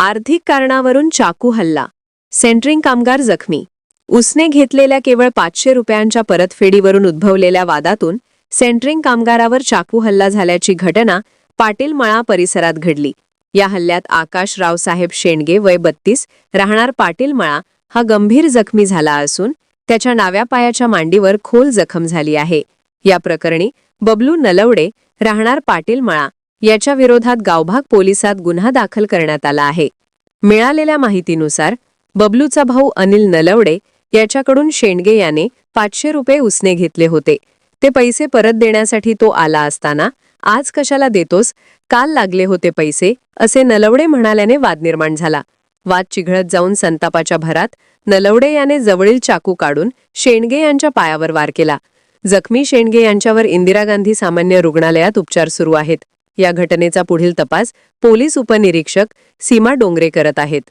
आर्थिक कारणावरून चाकू हल्ला. सेंट्रिंग कामगार जखमी. उसने घेतलेल्या केवळ पाचशे रुपयांच्या परतफेडीवरून उद्भवलेल्या वादातून सेंट्रिंग कामगारावर चाकू हल्ला झाल्याची घटना पाटील मळा परिसरात घडली. या हल्ल्यात आकाश रावसाहेब शेंडगे वय बत्तीस राहणार पाटील मळा हा गंभीर जखमी झाला असून त्याच्या नाव्या पायाच्या मांडीवर खोल जखम झाली आहे. या प्रकरणी बबलू नलवडे राहणार पाटील मळा याच्या विरोधात गावभाग पोलिसात गुन्हा दाखल करण्यात आला आहे. मिळालेल्या माहितीनुसार बबलूचा भाऊ अनिल नलवडे याच्याकडून शेंडगे याने पाचशे रुपये उसने घेतले होते. ते पैसे परत देण्यासाठी तो आला असताना आज कशाला देतोस? काल लागले होते पैसे असे नलवडे म्हणाल्याने वाद निर्माण झाला. वाद चिघळत जाऊन संतापाच्या भरात नलवडे याने जवळील चाकू काढून शेंडगे यांच्या पायावर वार केला. जखमी शेंडगे यांच्यावर इंदिरा गांधी सामान्य रुग्णालयात उपचार सुरू आहेत. या घटनेचा पुढील तपास पोलीस उपनिरीक्षक सीमा डोंगरे करत आहेत.